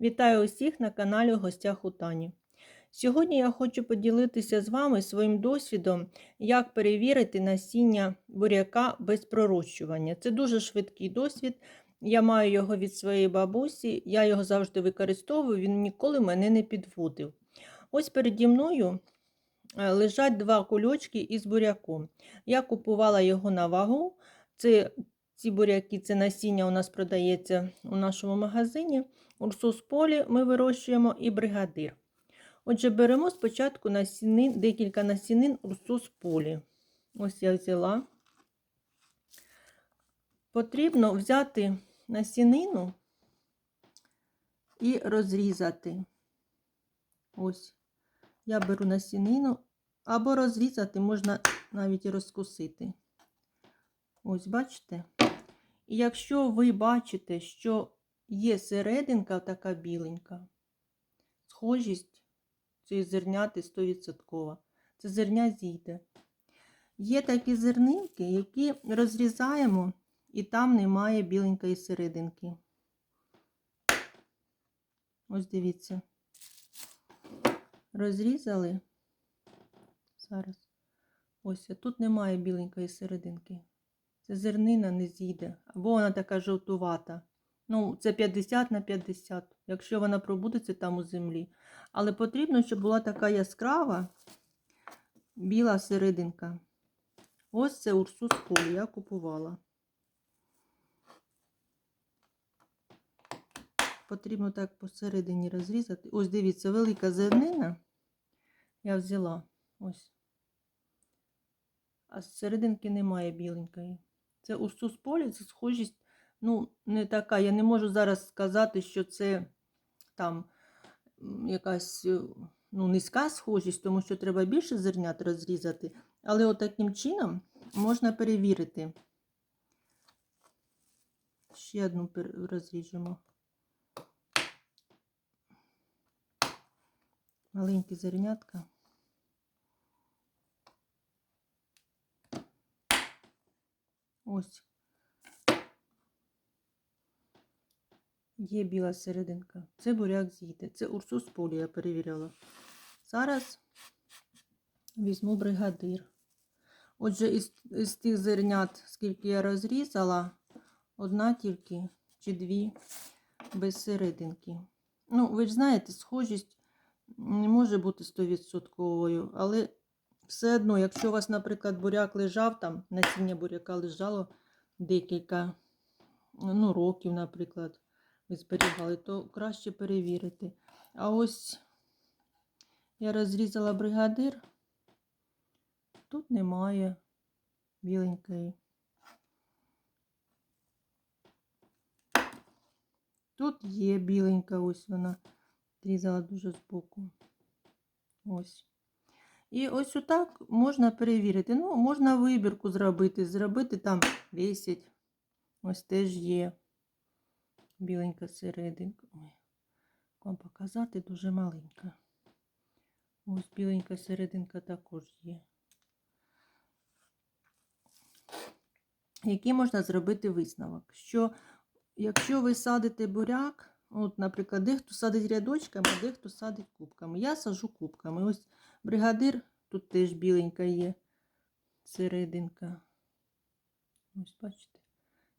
Вітаю усіх на каналі гостях у Тані. Сьогодні я хочу поділитися з вами своїм досвідом, як перевірити насіння буряка без пророщування. Це дуже швидкий досвід. Я маю його від своєї бабусі, я його завжди використовую, він ніколи мене не підводив. Ось переді мною е, лежать два кульочки із буряком. Я купувала його на вагу. Це, ці буряки, це насіння у нас продається у нашому магазині. Урсус полі ми вирощуємо і бригадир. Отже, беремо спочатку насінин, декілька насінин урсус полі. Ось я взяла. Потрібно взяти насінину і розрізати. Ось, я беру насінину, або розрізати, можна навіть і розкусити. Ось, бачите? І якщо ви бачите, що є серединка така біленька, схожість цієї зерняти 100%. Це зерня зійде. Є такі зернинки, які розрізаємо, і там немає біленької серединки. Ось дивіться. Розрізали. Зараз. Ось, тут немає біленької серединки. Це зернина не зійде. Або вона така жовтувата. Ну, це 50 на 50, якщо вона пробудеться там у землі. Але потрібно, щоб була така яскрава біла серединка. Ось це урсус полі я купувала. Потрібно так посередині розрізати. Ось дивіться, велика зернина я взяла. Ось. А з серединки немає біленької. Це урсус полі, це схожість ну, не така. Я не можу зараз сказати, що це там якась ну, низька схожість, тому що треба більше зернят розрізати. Але от таким чином можна перевірити. Ще одну розріжемо. Маленькі зернятка. Ось. Є біла серединка. Це буряк зійде. Це урсус полі, я перевіряла. Зараз візьму бригадир. Отже, із, із тих зернят, скільки я розрізала, одна тільки чи дві без серединки. Ну, ви ж знаєте, схожість не може бути 100%, але все одно, якщо у вас, наприклад, буряк лежав, там насіння буряка лежало декілька ну, років, наприклад ви зберігали, то краще перевірити. А ось я розрізала бригадир, тут немає біленької. Тут є біленька, ось вона різала дуже збоку. Ось. І ось отак можна перевірити. Ну, можна вибірку зробити, зробити там 10. Ось теж є біленька серединка. Ой, вам показати дуже маленька. Ось біленька серединка також є. Який можна зробити висновок? Що якщо ви садите буряк, от, наприклад, дехто садить рядочками, дехто садить кубками. Я сажу кубками. Ось бригадир, тут теж біленька є серединка. Ось, бачите,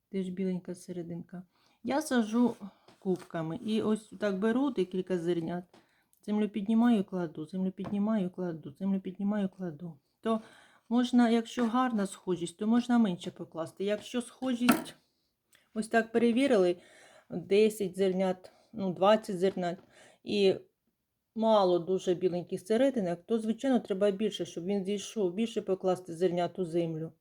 теж біленька серединка. Я сажу кубками. І ось так беру декілька зернят. Землю піднімаю, кладу, землю піднімаю, кладу, землю піднімаю, кладу. То можна, якщо гарна схожість, то можна менше покласти. Якщо схожість, ось так перевірили, 10 зернят, ну 20 зернят, і мало дуже біленьких серединок, то, звичайно, треба більше, щоб він зійшов, більше покласти зернят у землю.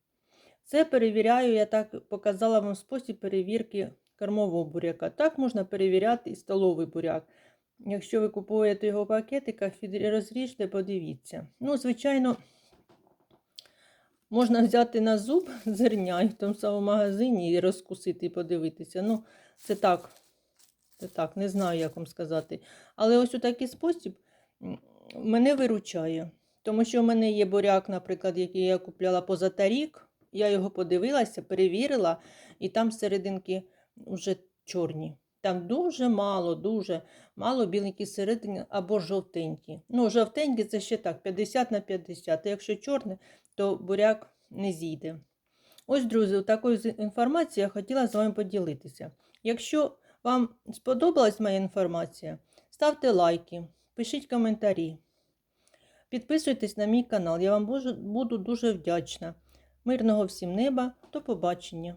Це перевіряю, я так показала вам спосіб перевірки кормового буряка. Так можна перевіряти і столовий буряк. Якщо ви купуєте його в пакетиках, розріжте, подивіться. Ну, звичайно, можна взяти на зуб зерня і в тому самому магазині і розкусити і подивитися. Ну, це так, це так, не знаю, як вам сказати. Але ось у такий спосіб мене виручає. Тому що в мене є буряк, наприклад, який я купляла поза рік. Я його подивилася, перевірила, і там серединки вже чорні. Там дуже мало, дуже мало біленькі середини або жовтенькі. Ну, жовтенькі це ще так, 50 на 50. А якщо чорне, то буряк не зійде. Ось, друзі, такою інформацією я хотіла з вами поділитися. Якщо вам сподобалась моя інформація, ставте лайки, пишіть коментарі. Підписуйтесь на мій канал, я вам буду дуже вдячна. Мирного всім неба, до побачення!